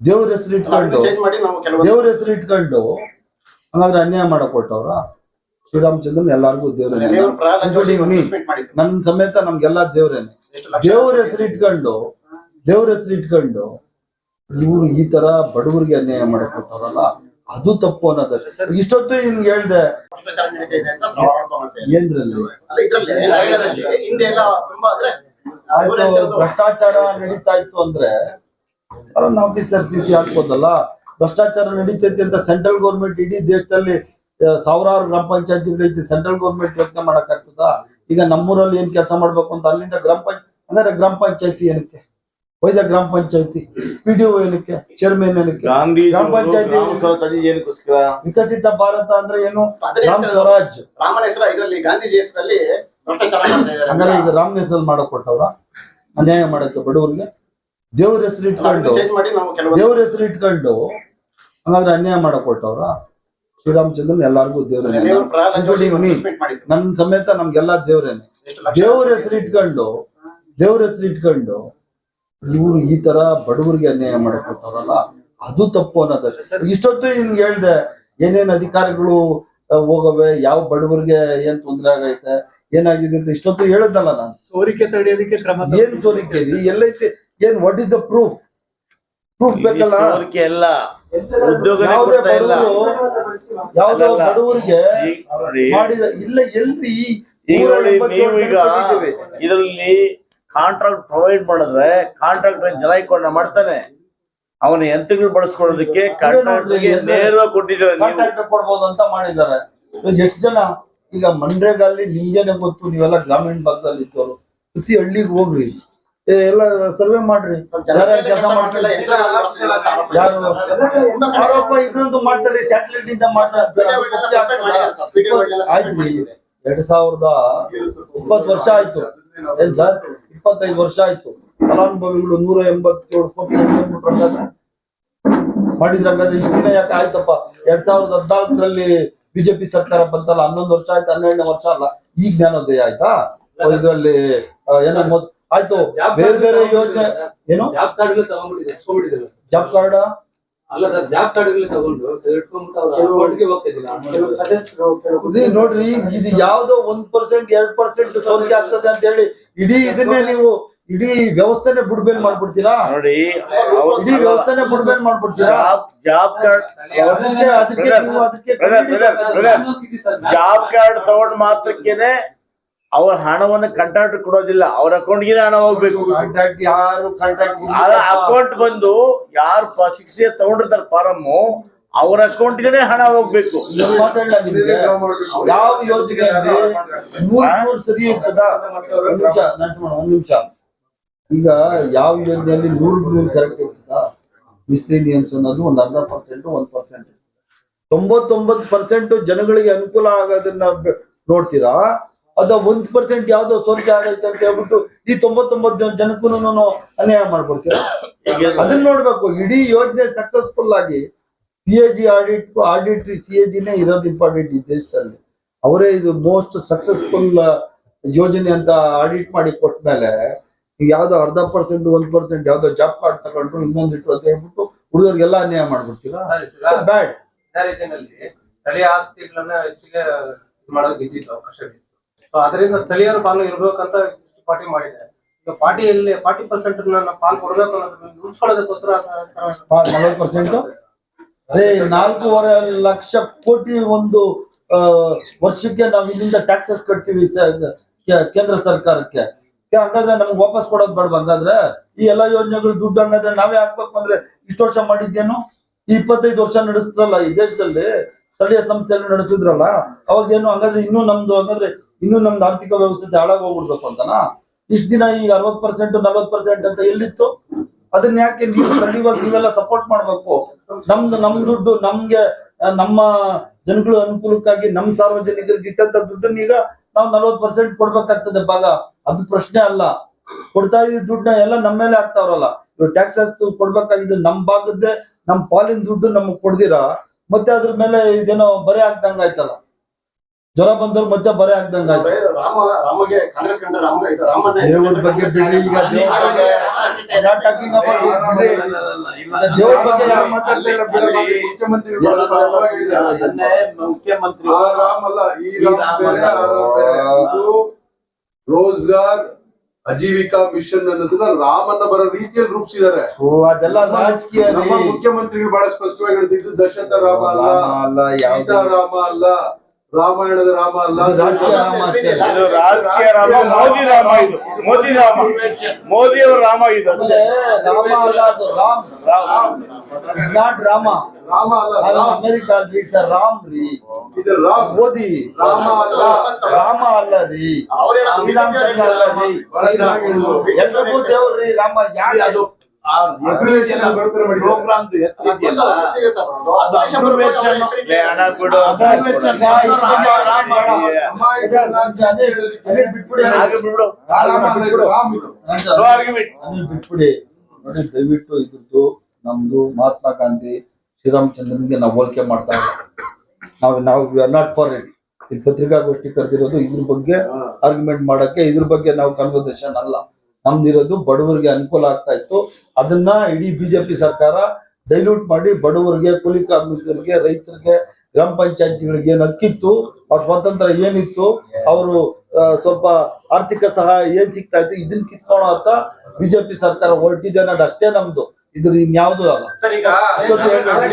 ದೇವ್ರ ಹೆಸರು ಇಟ್ಕೊಂಡು ಚೇಂಜ್ ಮಾಡಿ ನಾವು ಕೆಲವೊಂದು ದೇವ್ರ ಹೆಸರು ಇಟ್ಕೊಂಡು ಹಂಗಾದ್ರೆ ಅನ್ಯಾಯ ಮಾಡಕ್ ಕೊಟ್ಟವ್ರ ಶ್ರೀರಾಮಚಂದ್ರನ್ ಎಲ್ಲಾರ್ಗು ದೇವ್ರ. ನನ್ ಸಮೇತ ನಮ್ಗೆಲ್ಲಾ ದೇವ್ರೇನೆ. ದೇವ್ರ ಹೆಸರು ಇಟ್ಕೊಂಡು ದೇವ್ರ ಹೆಸರು ಇಟ್ಕೊಂಡು ಇವ್ರು ಈ ತರ ಬಡವರಿಗೆ ಅನ್ಯಾಯ ಮಾಡಕ್ ಕೊಟ್ಟವ್ರಲ್ಲ ಅದು ತಪ್ಪು ಅನ್ನೋದು ಇಷ್ಟೊತ್ತು ನಿಮ್ಗೆ ಹೇಳ್ದೆ. ಏನ್ರಲ್ಲಿ? ಅಲ್ಲ ಇದ್ರಲ್ಲಿ ಆಯುರ್ವೇದದಲ್ಲಿ ತುಂಬಾ ಅಂದ್ರೆ ಭ್ರಷ್ಟಾಚಾರ ನಡೀತಾ ಇತ್ತು ಅಂದ್ರೆ ಫಾರಿನ್ ಆಫೀಸರ್ ಸ್ಥಿತಿ ಹಾಕ್ಬೋದಲ್ಲ? ಭ್ರಷ್ಟಾಚಾರ ನಡೀತೈತಿ ಅಂತ ಸೆಂಟ್ರಲ್ ಗೌರ್ಮೆಂಟ್ ಇಡೀ ದೇಶದಲ್ಲಿ ಸಾವಿರಾರು ಗ್ರಾಮ ಪಂಚಾಯತಿಗಳೈತಿ ಸೆಂಟ್ರಲ್ ಗೌರ್ಮೆಂಟ್ ಯೋಚನೆ ಮಾಡಕ್ ಆಗ್ತದ ಈಗ ನಮ್ಮೂರಲ್ಲಿ ಏನ್ ಕೆಲಸ ಮಾಡ್ಬೇಕು ಅಂತ ಅಲ್ಲಿಂದ ಗ್ರಾಮ ಪಂಚಾಯತ್ ಅಂದ್ರೆ ಗ್ರಾಮ ಪಂಚಾಯತಿ ಏನಕ್ಕೆ? ಹೋಯ್ದ ಗ್ರಾಮ ಪಂಚಾಯತಿ ಪಿ ಡಿ ಏನಕ್ಕೆ? ಚೇರ್ಮನ್ ಏನಕ್ಕೆ? ಗಾಂಧಿ ಗ್ರಾಮ ಪಂಚಾಯತಿ ವಿಕಸಿತ ಭಾರತ ಅಂದ್ರೆ ಏನು? ಗ್ರಾಮ ಸ್ವರಾಜ್. ರಾಮನ ಹೆಸರು ಇದರಲ್ಲಿ ಗಾಂಧೀಜಿ ಹೆಸರಲ್ಲಿ ಭ್ರಷ್ಟಾಚಾರ ಇದ್ದಾರೆ ಹಂಗಾರೆ ಈಗ ರಾಮ್ ಹೆಸರಲ್ಲಿ ಮಾಡಕ್ ಕೊಟ್ಟವ್ರ ಅನ್ಯಾಯ ಮಾಡಕ್ಕೆ ಬಡವರಿಗೆ? ದೇವ್ರ ಹೆಸರು ಇಟ್ಕೊಂಡು ಚೇಂಜ್ ಮಾಡಿ ನಾವು ಕೆಲವೊಂದು ದೇವ್ರ ಹೆಸರು ಇಟ್ಕೊಂಡು ಹಂಗಾದ್ರೆ ಅನ್ಯಾಯ ಮಾಡಕ್ ಹೊರಟವ್ರ ಶ್ರೀರಾಮಚಂದ್ರನ್ ಎಲ್ಲಾರ್ಗು ದೇವ್ರೇ. ನನ್ ಸಮೇತ ನಮ್ಗೆಲ್ಲಾ ದೇವ್ರೇನೆ. ದೇವ್ರ ಹೆಸರು ಇಟ್ಕೊಂಡು ದೇವ್ರ ಹೆಸರು ಇಟ್ಕೊಂಡು ಇವ್ರು ಈ ತರ ಬಡವರಿಗೆ ಅನ್ಯಾಯ ಮಾಡಕ್ ಹೊರಟವ್ರಲ್ಲ ಅದು ತಪ್ಪು ಅನ್ನೋದು ಇಷ್ಟೊತ್ತು ನಿಮ್ಗೆ ಹೇಳ್ದೆ ಏನೇನ್ ಅಧಿಕಾರಿಗಳು ಹೋಗವೆ ಯಾವ ಬಡವರಿಗೆ ಏನ್ ತೊಂದರೆ ಆಗೈತೆ ಏನಾಗಿದೆ ಅಂತ ಇಷ್ಟೊತ್ತು ಹೇಳದಲ್ಲ ನಾನು. ಸೋರಿಕೆ ತಡೆಯೋದಕ್ಕೆ ಕ್ರಮ ಏನ್ ಸೋರಿಕೆ? ಎಲ್ಲೈತಿ ಏನ್ what is the proof proof ಬೇಕಲ್ಲ? ಸೋರಿಕೆ ಎಲ್ಲ ಉದ್ಯೋಗನೇ ಯಾವುದೇ ಇಲ್ಲ. ಬಡವರು ಯಾವ್ದೋ ಅಲ್ಲಲ್ಲ. ಬಡವರಿಗೆ ಈಗ ಮಾಡಿದ ಇಲ್ಲ ಎಲ್ರಿ ಈಗ ನೂರ ನೋಡಿ ನೀವು ಈಗ ಇದರಲ್ಲಿ ಕಾಂಟ್ರಾಕ್ಟ್ ಪ್ರೊವೈಡ್ ಮಾಡಿದ್ರೆ ಕಾಂಟ್ರಾಕ್ಟ್ ಜನ ಇಕೊಂಡ ಮಾಡ್ತಾನೆ. ಅವನ ಯಂತ್ರಗಳು ಬಳಸ್ಕೊಳ್ಳೋದಕ್ಕೆ ಕಾಂಟ್ರಾಕ್ಟ್ಗೆ ನೇರವಾಗಿ ಕೊಟ್ಟಿದ್ದಾರೆ ಕಾಂಟ್ರಾಕ್ಟ್ ಕೊಡ್ಬೋದು ಅಂತ ಮಾಡಿದ್ದಾರೆ. ಎಷ್ಟು ಜನ? ಈಗ ಮಂಡ್ರೆಗಾಲಿ ನಿಮ್ಗೇನೆ ಗೊತ್ತು ನೀವೆಲ್ಲ ಗ್ರಾಮೀಣ ಭಾಗದಲ್ಲಿ ಇದ್ದವರು ಪ್ರತಿ ಹಳ್ಳಿಗೆ ಹೋಗ್ರಿ. ಎಲ್ಲ ಸರ್ವೆ ಮಾಡ್ರಿ. ಕೆಲಸ ಮಾಡ್ತಿಲ್ಲ ಯಾರು ಆರೋಪ ಮಾಡ್ತಾರೆ ಸ್ಯಾಟಲೈಟ್ ಇಂದ ಮಾಡ್ತಾರೆ. ಆಯ್ತು. ಎರಡ್ ಸಾವಿರದ ಇಪ್ಪತ್ತು ವರ್ಷ ಆಯ್ತು. ಏನ್ ಸರ್? ಇಪ್ಪತ್ತೈದು ವರ್ಷ ಆಯ್ತು. ಫಲಾನುಭವಿಗಳು ನೂರ ಎಂಬತ್ತೇಳು ಕೋಟಿ ಮಾಡಿದ್ರ ಹಂಗಾದ್ರೆ ಇಷ್ಟು ದಿನ ಯಾಕೆ ಆಯ್ತಪ್ಪ? ಎರಡ್ ಸಾವಿರದ ಹದಿನಾಲ್ಕರಲ್ಲಿ ಬಿಜೆಪಿ ಸರ್ಕಾರ ಬಂತಲ್ಲ ಹನ್ನೊಂದು ವರ್ಷ ಆಯ್ತು ಹನ್ನೆರಡನೇ ವರ್ಷ ಅಲ್ಲ. ಈ ಜ್ಞಾನೋದಯ ಆಯ್ತಾ? ಇದರಲ್ಲಿ ಏನೋ ಆಯ್ತು. ಬೇರೆ ಬೇರೆ ಯೋಜನೆ ಏನು? Job card job card? ಅಲ್ಲ ಸರ್ ಜಾಬ್ ಕಾರ್ಡ್ ತಗೊಂಡು ಸದಸ್ಯರು ನೋಡ್ರಿ ಇದು ಯಾವ್ದೋ ಒಂದ್ ಪರ್ಸೆಂಟ್ ಎರಡ್ ಪರ್ಸೆಂಟ್ ಸೋರಿಕೆ ಆಗ್ತದೆ ಅಂತ ಹೇಳಿ ಇಡೀ ಇದನ್ನೇ ನೀವು ಇಡೀ ವ್ಯವಸ್ಥೆನೆ ಬುಡ್ಬೇಲ್ ಮಾಡ್ಬಿಡ್ತೀರಾ? ನೋಡಿ ಇಡೀ ವ್ಯವಸ್ಥೆನೆ ಬುಡ್ಬೇಲ್ ಮಾಡ್ಬಿಡ್ತೀರಾ? ಜಾಬ್ ಕಾರ್ಡ್ ಅದಕ್ಕೆ ಅದಕ್ಕೆ ಜಾಬ್ ಕಾರ್ಡ್ ತಗೊಂಡ್ ಮಾತ್ರಕ್ಕೇನೆ ಅವ್ರ ಹಣವನ್ನ ಕಂಟ್ರಾಕ್ಟ್ ಕೊಡೋದಿಲ್ಲ ಅವ್ರ ಅಕೌಂಟ್ಗೆ ಹಣ ಹೋಗ್ಬೇಕು. ಕಾಂಟ್ರಾಕ್ಟ್ ಯಾರು ಕಾಂಟ್ರಾಕ್ಟ್ ಅಕೌಂಟ್ ಬಂದು ಯಾರು ಶಿಕ್ಷೆ ತಗೊಂಡಿರ್ತಾರೆ ಫಾರಮ್ ಅವ್ರ ಅಕೌಂಟ್ಗೆನೆ ಹಣ ಹೋಗ್ಬೇಕು. ಯಾವ ಯೋಜನೆ ಸರಿ ಇರ್ತದ? ಒಂದ್ ನಿಮಿಷ ಒಂದ್ ನಿಮಿಷ. ಈಗ ಯಾವ ಯೋಜನೆಯಲ್ಲಿ ನೂರ್ ನೂರ್ ಕರೆಕ್ಟ್ ಇರ್ತದ? ಮಿಸ್ಲೇನಿಯನ್ಸ್ ಅನ್ನೋದು ಒಂದ್ ಅರ್ಧ ಪರ್ಸೆಂಟ್ ಒಂದ್ ಪರ್ಸೆಂಟ್ ತೊಂಬತ್ತೊಂಬತ್ ಪರ್ಸೆಂಟ್ ಜನಗಳಿಗೆ ಅನುಕೂಲ ಆಗೋದನ್ನ ನೋಡ್ತೀರಾ? ಅದ ಒಂದ್ ಪರ್ಸೆಂಟ್ ಯಾವ್ದೋ ಸೋರಿಕೆ ಆಗೈತೆ ಅಂತ ಹೇಳ್ಬಿಟ್ಟು ಈ ತೊಂಬತ್ತೊಂಬತ್ತು ಜನ ಜನಕ್ಕೂ ಅನ್ಯಾಯ ಮಾಡ್ಬಿಡ್ತೀರಾ ಅದನ್ನ ನೋಡ್ಬೇಕು ಇಡೀ ಯೋಜನೆ ಸಕ್ಸಸ್ಫುಲ್ ಆಗಿ C A G audit audit C A ಜಿನೇ ಇರೋದು ಇಂಪಾರ್ಟೆಂಟ್ ಈ ದೇಶದಲ್ಲಿ. ಅವರೇ ಇದು ಮೋಸ್ಟ್ ಸಕ್ಸಸ್ಫುಲ್ ಯೋಜನೆ ಅಂತ ಆಡಿಟ್ ಮಾಡಿ ಕೊಟ್ಮೇಲೆ ಮೇಲೆ ಯಾವ್ದೋ ಅರ್ಧ ಪರ್ಸೆಂಟ್ ಒಂದ್ ಪರ್ಸೆಂಟ್ ಯಾವ್ದೋ ಜಾಬ್ ಕಾರ್ಡ್ ತಗೊಂಡ್ರು ಇನ್ನೊಂದಿಟ್ಟು ಇಟ್ರು ಅಂತ ಹೇಳ್ಬಿಟ್ಟು ಹುಡುಗರಿಗೆಲ್ಲ ಅನ್ಯಾಯ ಮಾಡ್ಬಿಡ್ತೀರಾ? ಬ್ಯಾಡ್ ಸ್ಥಳೀಯ ಆಸ್ತಿಗಳನ್ನ ಹೆಚ್ಚಿಗೆ ಮಾಡೋದು ಇದ್ದಿತ್ತು ಅವಕಾಶ ಅದರಿಂದ ಸ್ಥಳೀಯರ ಪಾಲು ಇರ್ಬೇಕಂತ ಪಾರ್ಟಿ ಮಾಡಿದೆ ಪಾರ್ಟಿಯಲ್ಲಿ ಫಾರ್ಟಿ ಪರ್ಸೆಂಟ್ ಪಾಲ್ ಕೊಡ್ಬೇಕು ಉಳಿಸ್ಕೊಳ್ಳೋದಕ್ಕೋಸ್ಕರ ಪರ್ಸೆಂಟ್? ಅದೇ ನಾಲ್ಕೂವರೆ ಲಕ್ಷ ಕೋಟಿ ಒಂದು ವರ್ಷಕ್ಕೆ ನಾವು ಇದರಿಂದ ಟ್ಯಾಕ್ಸಸ್ ಕಟ್ತೀವಿ ಕೇಂದ್ರ ಸರ್ಕಾರಕ್ಕೆ. ಹಂಗಾದ್ರೆ ನಮ್ಗೆ ವಾಪಸ್ ಕೊಡೋದ್ ಬೇಡ ಹಂಗಾದ್ರೆ? ಈ ಎಲ್ಲಾ ಯೋಜನೆಗಳು ದುಡ್ಡು ಹಂಗಾದ್ರೆ ನಾವೇ ಹಾಕ್ಬೇಕು ಅಂದ್ರೆ ಇಷ್ಟು ವರ್ಷ ಮಾಡಿದ್ದೇನು? ಈ ಇಪ್ಪತ್ತೈದು ವರ್ಷ ನಡೆಸಿದ್ರಲ್ಲ ಈ ದೇಶದಲ್ಲಿ? ಸ್ಥಳೀಯ ಸಂಸ್ಥೆಯನ್ನು ನಡೆಸಿದ್ರಲ್ಲ? ಅವಾಗ ಏನು ಹಂಗಾದ್ರೆ ಇನ್ನೂ ನಮ್ದು ಹಂಗಾದ್ರೆ ಇನ್ನೂ ನಮ್ದು ಆರ್ಥಿಕ ವ್ಯವಸ್ಥೆ ಹಾಳಾಗಿ ಹೋಗ್ಬಿಡ್ಬೇಕು ಅಂತನಾ? ಇಷ್ಟು ದಿನ ಈಗ ಅರವತ್ ಪರ್ಸೆಂಟ್ ನಲ್ವತ್ ಪರ್ಸೆಂಟ್ ಅಂತ ಎಲ್ಲಿತ್ತು? ಅದನ್ನ ಯಾಕೆ ನೀವು ಸ್ಥಳೀಯವಾಗಿ ನೀವೆಲ್ಲ ಸಪೋರ್ಟ್ ಮಾಡ್ಬೇಕು? ನಮ್ದು, ನಮ್ ದುಡ್ಡು ನಮ್ಗೆ ನಮ್ಮ ಜನಗಳ ಅನುಕೂಲಕ್ಕಾಗಿ ನಮ್ ಸಾರ್ವಜನಿಕರಿಗೆ ಇಟ್ಟಂತ ದುಡ್ಡನ್ನ ಈಗ ನಾವು ನಲ್ವತ್ ಪರ್ಸೆಂಟ್ ಕೊಡ್ಬೇಕಾಗ್ತದೆ ಭಾಗ. ಅದು ಪ್ರಶ್ನೆ ಅಲ್ಲ. ಕೊಡ್ತಾ ಇದ್ದ ದುಡ್ಡನ್ನ ಎಲ್ಲ ನಮ್ಮ ಮೇಲೆ ಆಗ್ತಾವ್ರಲ್ಲ ಇವಾಗ ಟ್ಯಾಕ್ಸಸ್ ಕೊಡ್ಬೇಕಾಗಿದ್ದು ನಮ್ ಭಾಗದ್ದೇ, ನಮ್ ಪಾಲಿನ ದುಡ್ಡು ನಮಗ್ ಕೊಡ್ದಿರಾ? ಮತ್ತೆ ಅದ್ರ ಮೇಲೆ ಇದೇನೋ ಬರೆ ಆಗ್ದಂಗ್ ಆಯ್ತಲ್ಲ ಜ್ವರ ಬಂದವ್ರು ಮತ್ತೆ ಬರೆ ಆಗ್ದಂಗ ದೇವ್ರ ಬಗ್ಗೆ ಬಿಡಿ ಈಗ ದೇವ್ರ ಬಗ್ಗೆ ಯಾರು ಮುಖ್ಯಮಂತ್ರಿ ರೋಜ್ಗಾರ್ ಅಜೀವಿಕಾ ಮಿಷನ್ ಅನ್ನೋದನ್ನ ರಾಮನ್ನ ಬರೋ ರೀತಿಯಲ್ಲಿ ರೂಪಿಸಿದ್ದಾರೆ. ಅದೆಲ್ಲ ರಾಜಕೀಯ ಮುಖ್ಯಮಂತ್ರಿಗಳು ಬಹಳ ಸ್ಪಷ್ಟವಾಗಿ ಹೇಳ್ತಿದ್ದು ದಶರಥ ರಾಮ ಅಲ್ಲ ಸೀತಾರಾಮ ಅಲ್ಲ. ರಾಮಾಯಣದ ರಾಮ ಅಲ್ಲ ಇದು ರಾಜಕೀಯ ರಾಮ ಅಷ್ಟೇ. ಇದು ರಾಜಕೀಯ ರಾಮ ಮೋದಿ ರಾಮ ಇದು ಮೋದಿ ರಾಮ ಮೋದಿ ಅವರ ರಾಮ ಇದು ಅಷ್ಟೇ ಆಮೇಲೆ ರಾಮ ಅಲ್ಲ ಅದು ರಾಮ್ ರಾಮ್. ಇಟ್ಸ್ ನಾಟ್ ರಾಮ ರಾಮ ಅಲ್ಲ ರಾಮ್. ಅಮೆರಿಕಾ ಇಟ್ಸ್ ರಾಮ್ ರೀ ಇದು ರಾಮ್ ಮೋದಿ ರಾಮ ಅಲ್ಲ ರಾಮ ಅಲ್ಲ ರೀ ಅವ್ರೇ ಶ್ರೀರಾಮಚಂದ್ರ ಅಲ್ಲ ರೀ ಬಹಳ ಚೆನ್ನಾಗಿ ಹೇಳಿದ್ರು. ಎಲ್ರಿಗೂ ದೇವ್ರಿ ರಾಮ ಯಾಕೆ ಅದು ದಯವಿಟ್ಟು ಇದ್ರದ್ದು ನಮ್ದು ಮಹಾತ್ಮ ಗಾಂಧಿ ಶ್ರೀರಾಮಚಂದ್ರನಿಗೆ ನಾವು ಹೋಲಿಕೆ ಮಾಡ್ತಾ ನಾವು ನಾವು we are not for it ಈ ಪತ್ರಿಕಾಗೋಷ್ಠಿ ಕರೆದಿರೋದು ಇದ್ರ ಬಗ್ಗೆ ಆರ್ಗ್ಯುಮೆಂಟ್ ಮಾಡಕ್ಕೆ ಇದ್ರ ಬಗ್ಗೆ ನಾವು ಕನ್ವರ್ಸೇಷನ್ ಅಲ್ಲ. ನಮ್ದಿರೋದು ಬಡವರಿಗೆ ಅನುಕೂಲ ಆಗ್ತಾ ಇತ್ತು. ಅದನ್ನ ಇಡೀ ಬಿಜೆಪಿ ಸರ್ಕಾರ ಡೈಲ್ಯೂಟ್ ಮಾಡಿ ಬಡವರಿಗೆ ಕೂಲಿ ಕಾರ್ಮಿಕರಿಗೆ ರೈತರಿಗೆ ಗ್ರಾಮ ಪಂಚಾಯತಿಗಳಿಗೆ ನಕ್ಕಿತ್ತು. ಅವ್ರ ಸ್ವಾತಂತ್ರ್ಯ ಏನಿತ್ತು ಅವರು ಸ್ವಲ್ಪ ಆರ್ಥಿಕ ಸಹಾಯ ಏನ್ ಸಿಗ್ತಾ ಇತ್ತು ಇದನ್ನ ಕಿತ್ಕೊಳ್ಳೋ ಅಂತ ಬಿಜೆಪಿ ಸರ್ಕಾರ ಹೊರಟಿದೆ ಅನ್ನೋದು ಅಷ್ಟೇ ನಮ್ದು. ಇದ್ರ ಇನ್ಯಾವುದೂ ಅಲ್ಲ.